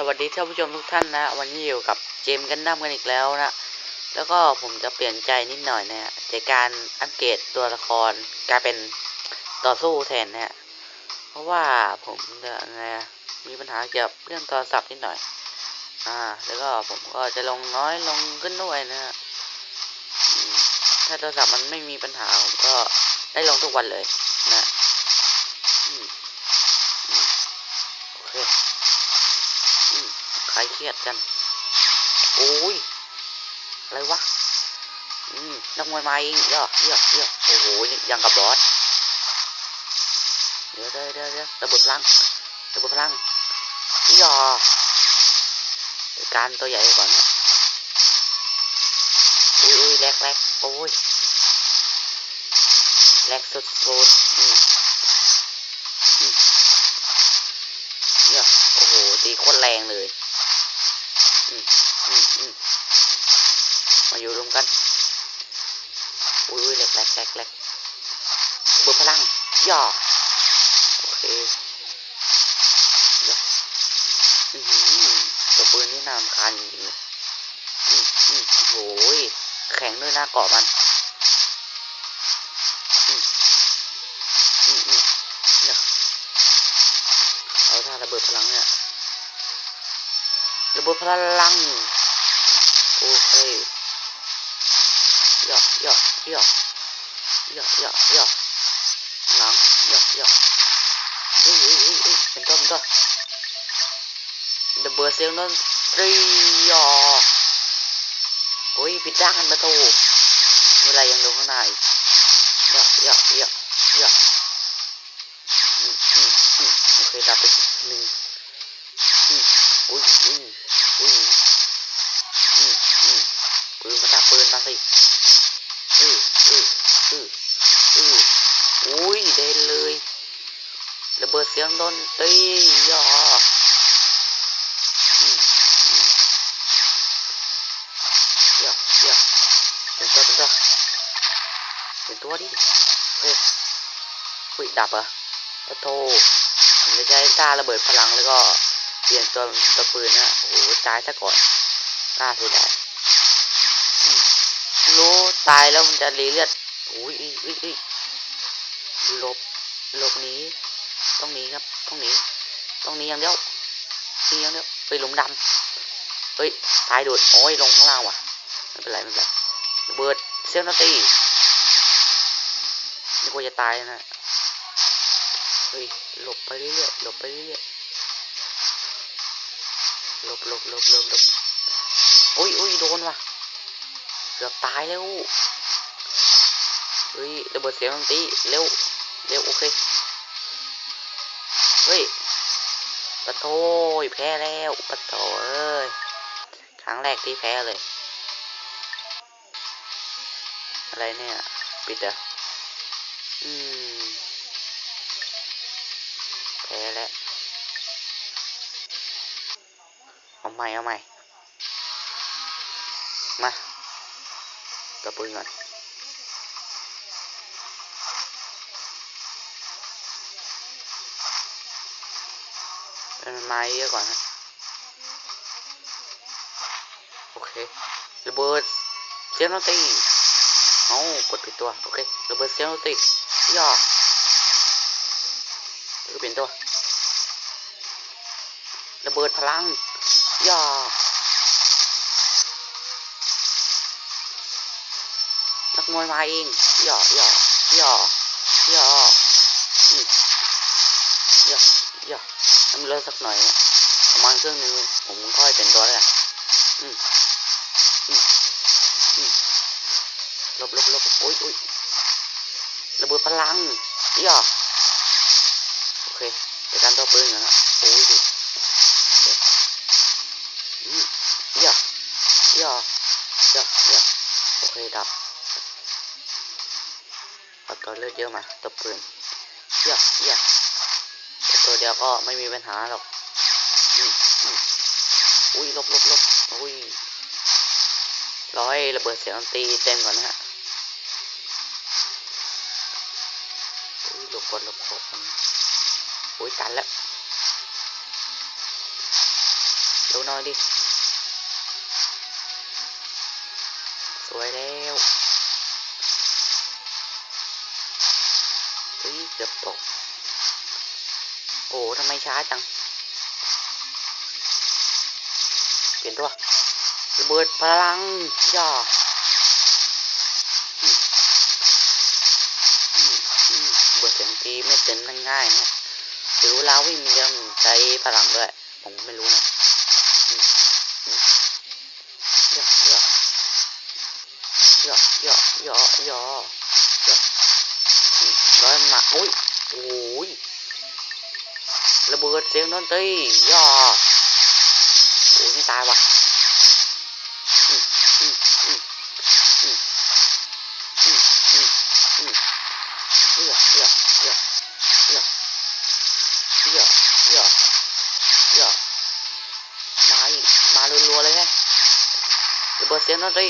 สวัสดีท่านผู้ชมทุกท่านนะ วันนี้อยู่กับเจมส์กันดั้มกันอีกแล้วนะ แล้วก็ผมจะเปลี่ยนใจนิดหน่อยนะฮะจากการอัปเกรดตัวละครกลายเป็นต่อสู้แทนนะฮะเพราะว่าผมจะไงอะมีปัญหาเกี่ยวกับเรื่องโทรศัพท์นิดหน่อย อ่า แล้วก็ผมก็จะลงน้อยลงขึ้นด้วยนะฮะถ้าโทรศัพท์มันไม่มีปัญหาผมก็ได้ลงทุกวันเลยนะอืมอืมโอเค มใครเครียดกัน โอ้ย อะไรวะ อืมนักมวยมาเองเยอะเยอะเยอะโอ้โหยังกับบอส เดี๋ยวเดี๋ยวเดี๋ยวเดี๋ยวระเบิดพลังระเบิดพลังยอจัดการตัวใหญ่ก่อนฮะอุ้ยอุ้ยแรกแรกโอ้ยแรกสุดสุดๆอืมอืมเนี่ยโอ้โห ตีโคตรแรงเลย อยู่รวมกัน อุ้ยอุ้ยแรกแรกแรกแรกระเบิดพลังย่อโอเคย่ออือหือตัวปืนนี่นามคานจริงเลยอืมอืมโอ้โหยแข็งด้วยหน้าเกาะมันอืมอืมอืมเนี่ยเอาถ้าระเบิดพลังเนี่ยระเบิดพลังโอเค ย่อย่อย่อย่อย่อหลังย่อย่อเอ้ยเอ้ยเอ้ยเอ้ยเป็นตัวเป็นตัวระเบิดเสียงดนตรีย่อโอ้ยผิดด้านประตูเวลายังดูข้างหน้าอีกย่อย่อย่อย่ออืมอืมอืมโอเคดับไปหนึ่งอืมอุ้ยอุ้ยอุ้ยอืมอืมปืนมาทับปืนมาสิ เออเออเออเอออุ้ยเด่นเลยระเบิดเสียงดนตรีย่ออืมอืมย่อย่อเป็นตัวเป็นตัวเป็นตัวดิเฮ้ยหุยดับเหรอโอ้โธผมจะใช้ท่าระเบิดพลังแล้วก็เปลี่ยนตัวตัวปืนนะโอ้โหตายซะก่อนน่าเสียดายรู้ ตายแล้วมันจะรีเลือดอุ้ยอุ้ยอุ้ยหลบหลบหนีต้องหนีครับต้องหนีต้องหนีอย่างเดียวหนีอย่างเดียวไปหลุมดำเฮ้ยตายโดดโอ้ยลงข้างล่างว่ะไม่เป็นไรไม่เป็นไรเบิดเซลนาตีนี่กว่าจะตายนะเฮ้ยหลบไปเรื่อยๆหลบไปเรื่อยๆหลบหลบหลบหลบหลบอุ้ยอุ้ยโดนว่ะ เกือบตายแล้วเฮ้ยระเบิดเสียงดนตรีเร็วเร็วโอเคเฮ้ยปะโถยแพ้แล้วปะโถเอ้ยครั้งแรกที่แพ้เลย อะไรเนี่ย ปิดเหรออืมแพ้แล้วเอาใหม่เอาใหม่มา ตัวปืนก่อนเป็นไม้เยอะก่อนฮะโอเคระเบิดเสียนตีเอากดปิดตัว โอเคระเบิดเสียนตีย่อแล้วก็เปลี่ยนตัวระเบิดพลังย่อ นักมวยมาเองหย่อย่อย่อย่ออืมย่อย่อทำเลิกสักหน่อยประมาณครึ่งหนึงผมค่อยเป็นตัวแล้วกันอืมอืมอืมลบลบลบโอ้ยโอ้ยระเบิดพลังย่อโอเคจัดการตัวปืนก่อนนะโอ้ยโอเคอืมย่อย่อย่อย่อโอเคดับ ตัวเลือดเยอะมาตัวปืนเหี้ยเหี้ยแต่ตัวเดียวก็ไม่มีปัญหาหรอกอืมอืมอุ้ยลบลบลบอุ้ยร้อยระเบิดเสียงดนตรีเต็มก่อนนะฮะอุ้ยหลบก่อนหลบก่อนอุ้ยตันแล้วร็วน่อยดิสวยแล้ว เฮ้ยกือบตก โอ้ทำไมช้าจัง เปลี่ยนตัวระเบิดพลังย่าอืมอืมอืมเบิดเสียงตีไม่เป็นง่ายๆนะหรือเวลาวิ่งมันยังใช้พลังด้วย ผมไม่รู้นะอืมอืมย่าย่าย่าย่าย่าย่าย่าอืม ร้อยมาอุ้ยโอ้ยระเบิดเสียงดนตรีย่าโอ้ยไม่ตายว่ะอืมอืมอืมอืมอืมอืมอืมเหี้ยเหี้ยเหี้ยเหี้ยเหี้ยเหี้ยเหี้ยมาอีกมารัวๆเลยแฮะระเบิดเสียงดนตรี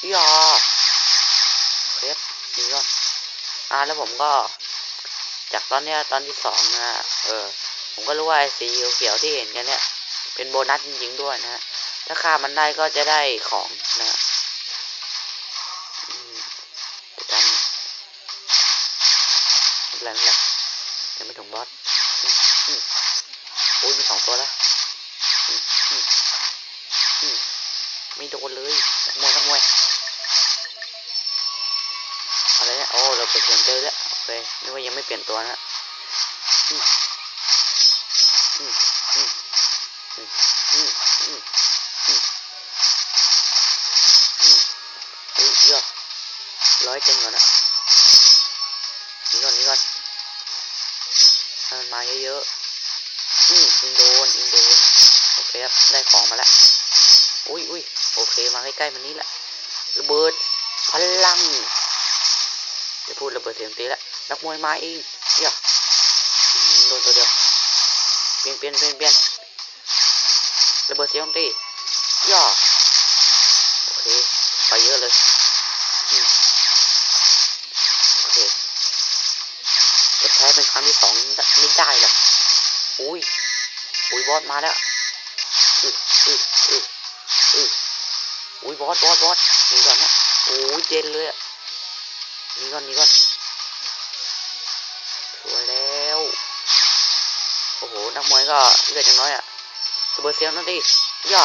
เหี้ยเคสนี่ก่อนอ่าแล้วผมก็ จากตอนเนี้ยตอนที่สองนะฮะเออ ผมก็รู้ว่าไอ้สีเขียวที่เห็นกันเนี่ย เป็นโบนัสจริงๆด้วยนะฮะถ้าฆ่ามันได้ก็จะได้ของนะฮะต่การไม่เป็นไรไม่เป็นไรยังไม่ถึงบอสอืมอืมโอ้ยมีสองตัวแล้วไม่โดนเลยนักมวยนักมวยอะไรเนี่ยโอ้เราไปเปลี่ยนเจอแล้ว โอเคนึกว่ายังไม่เปลี่ยนตัวนะอืมอืมอืมอืมอืมอืมอืมอุ้ยเยอะร้อยเต็มก่อนนะนี่ก่อนนี่ก่อนมันมาเยอะๆอืมอิงโดนอิงโดนโอเคครับ ได้ของมาแล้วอุ้ยอุ้ยโอเค มาใกล้ๆมันนี้แหละระเบิดพลัง พูดระเบิดเสียงตีแล้วนักมวยมาเองเยอะอื้อหือโดนตัวเดียวเปลี่ยนเปลี่ยนเปลี่ยนเปลี่ยนระเบิดเสียงตีย่อโอเค ไปเยอะเลยโอเคแต่แพ้เป็นครั้งที่สองไม่ได้หรอกอุ้ยอุ้ยบอสมาแล้วอืออืออืออืออุ้ยบอสบอสบอสหนี่ก่อนนะโอ้ยเจนเลยอะ หนี่ก่อนหนี่ก่อนสวยแล้วโอ้โหนักมวยก็เลือดยังน้อยอะระเบิดเสียงนั่นดิย่อ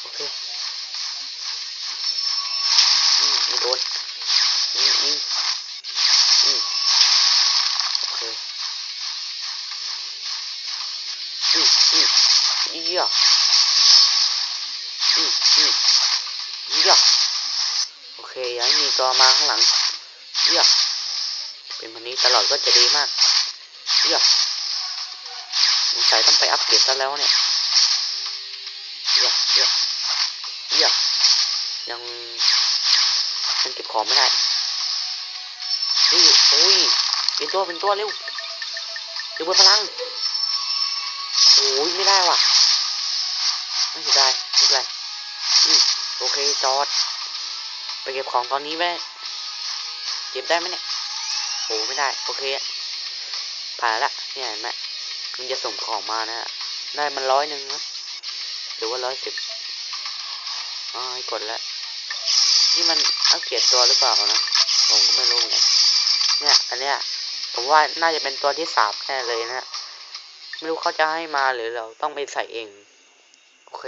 โอเคอืมไม่โดนอืมอืมอืมโอเคอืมอืมเยี่ยอืมอืมเยี่ยโอเค อย่าให้มีตัวมาข้างหลังเยี่ยเป็นพันนี้ตลอดก็จะดีมากเยี่ยสงสัยต้องไปอัปเกรดซะแล้วเนี่ยเยี่ยเยี่ยเหี้ยยังยังเก็บของไม่ได้นี่โอ้ยเป็นตัวเป็นตัวเร็วเร็วบอร์พลังโอ้ยไม่ได้ว่ะไม่เสียดายไม่เป็นไรอืมโอเคจอด ไปเก็บของตอนนี้ไหมเก็บได้ไหมเนี่ยโอ้ไม่ได้ โอเคผ่านละเนี่ยเห็นไหมมันจะส่งของมานะฮะได้มันร้อยหนึ่งนะหรือว่าร้อยสิบอ๋อให้กดแล้วนี่มันอัปเกรดตัวหรือเปล่านะผมก็ไม่รู้เหมือนกันเนี่ยอันเนี้ยผมว่าน่าจะเป็นตัวที่สามแน่เลยนะไม่รู้เขาจะให้มาหรือเราต้องไปใส่เอง โอเค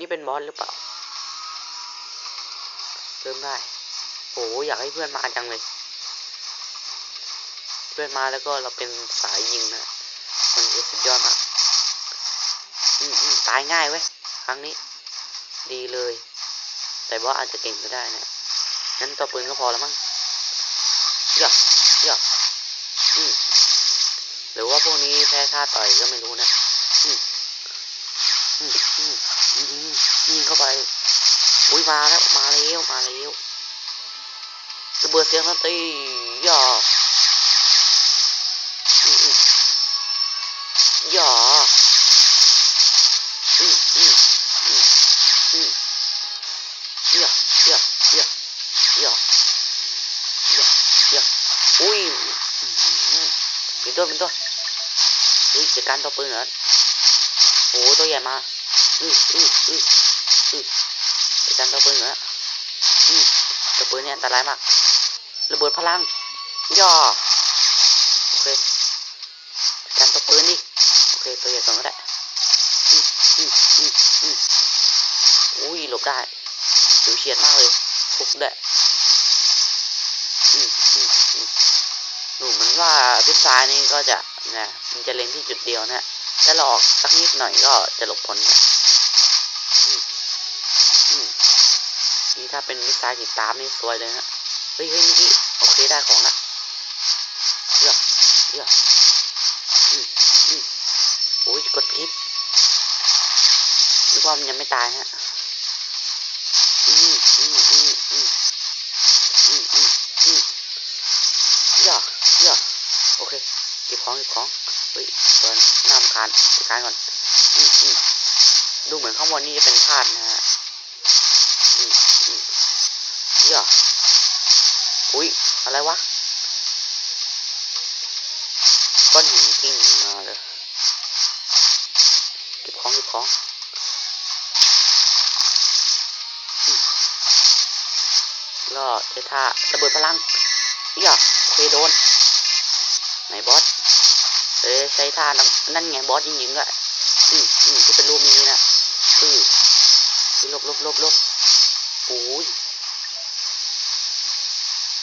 นี่เป็นบอสหรือเปล่า เริ่มได้โอ้อยากให้เพื่อนมาจังเลย เพื่อนมาแล้วก็เราเป็นสายยิงนะ มันสุดยอดมากอืมอืมตายง่ายเว้ย ครั้งนี้ ดีเลย แต่ว่าอาจจะเก่งก็ได้นะงั้นตัวปืนก็พอแล้วมั้งเยอะเยอะอืมหรือว่าพวกนี้แพ้ท่าต่อยก็ไม่รู้นะ อืมอืมอืมยิงยิงยิงเข้าไป อุ้ย มาแล้วมาแล้วมาแล้วระเบิดเสียงดนตรีย่อย่ออืมอืมอืมอืมเหี้ยเหี้ยเหี้ยเหี้ยเหี้ยเหี้ยอุ้ยเป็นตัวเป็นตัวเฮ้ยจัดการตัวปืนเหรอโอ้ตัวใหญ่มาอืออืออืออือ ดการตัวปืนเหรออือตัวปืนเนี่ยอันตรายมาก ระเบิดพลัง ย่อ โอเคจัดการตัวปืนดิ โอเค ตัวใหญ่ก่อนก็ได้อืออืออืออืออุ้ย หลบได้ฉิวเฉียดมากเลยฟุกด้วยอืมอืมอืมดูเหมือนว่าพิซซ่านี่ก็จะนะ มันจะเล็งที่จุดเดียวนะ ถ้าเราออกสักนิดหน่อยก็จะหลบพ้นนะ ถ้าเป็นมิสไซล์ติดตามนี่สวยเลยนะเฮ้ยเฮ้ยเมื่อกี้โอเคได้ของละเยอะเยอะอืมอืมโอ้ยกดพิษนึกว่ามันยังไม่ตายฮะ อืมอืมอืมอืมอืมอืมอืมย่าย่าโอเคเก็บของเก็บของ เฮ้ยตัวน้ำคานจัดการก่อน อืมอืมดูเหมือนข้างบนนี่จะเป็นธาตุนะฮะ ย่าอุ้ยอะไรวะ ก้อนหินกิ้งมาเลย เก็บของเก็บของอืมก็ใช้ท่าระเบิดพลังอย่าโอเคโดน ไหนบอส เอ้ยใช้ท่านั่นไงบอสจริงๆด้วยอืมอืมที่เป็นรูปนี้นะอือคือลบลบลบลบโอ้ย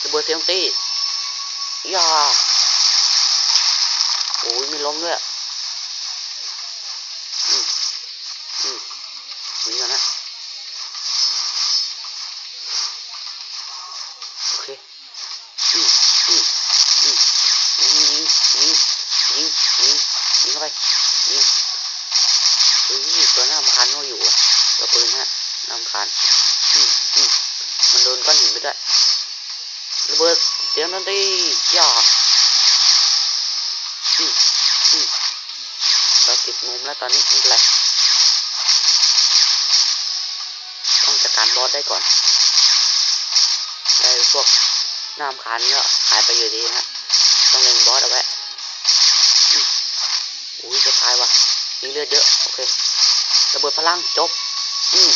ระเบิดเสียงตีอย่าโอ้ยไม่ล้มด้วยอืมอืมนี่ก่อนนะโอเคอืมอืมอืมยิงยิงยิงยิงยิงยิงเข้าไปยิงเฮ้ยตัวหน้ารำคาญก็อยู่อะตัวปืนฮะน้ำคาญอืมอืมมันโดนก้อนหินไปด้วย ระเบิดเสียงดนตรีย่าอืมอืมเราติดมุมแล้วตอนนี้ไม่เป็นไรต้องจัดการบอสได้ก่อน ได้พวกน้ำคานก็หายไปอยู่ดีฮะต้องเล็งบอสเอาไว้อืมอุ้ยจะตายว่ะมีเลือดเยอะ โอเคระเบิดพลังจบ อืม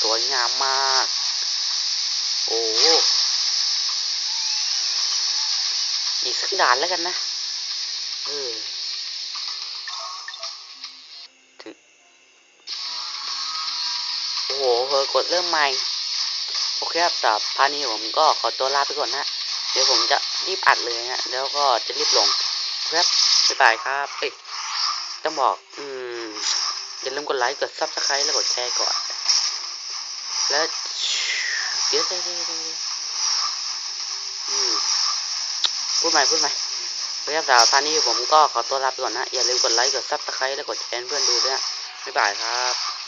สวยงามมาก โอ้ อีกสักด่านแล้วกันนะ เออถึงโอ้โหเพอกดเริ่มใหม่ โอเคครับสำหรับพาร์ทนี้ผมก็ขอตัวลาไปก่อนนะ เดี๋ยวผมจะรีบอัดเลยนะแล้วก็จะรีบลงครับบ๊ายบายครับเอ้ยต้องบอก อืมอย่าลืมกดไลค์ กดซับสไครต์แล้วกดแชร์ก่อน แล้วเดี๋ยวเดี๋ยวเดี๋ยวเดี๋ยวอืม พูดใหม่พูดใหม่โอเคครับสาวท่านนี้ผมก็ขอตัวลาไปก่อนนะ อย่าลืมกดไลค์ กดซับสไครต์แล้วกดแชร์ให้เพื่อนดูด้วยนะบ๊ายบายครับ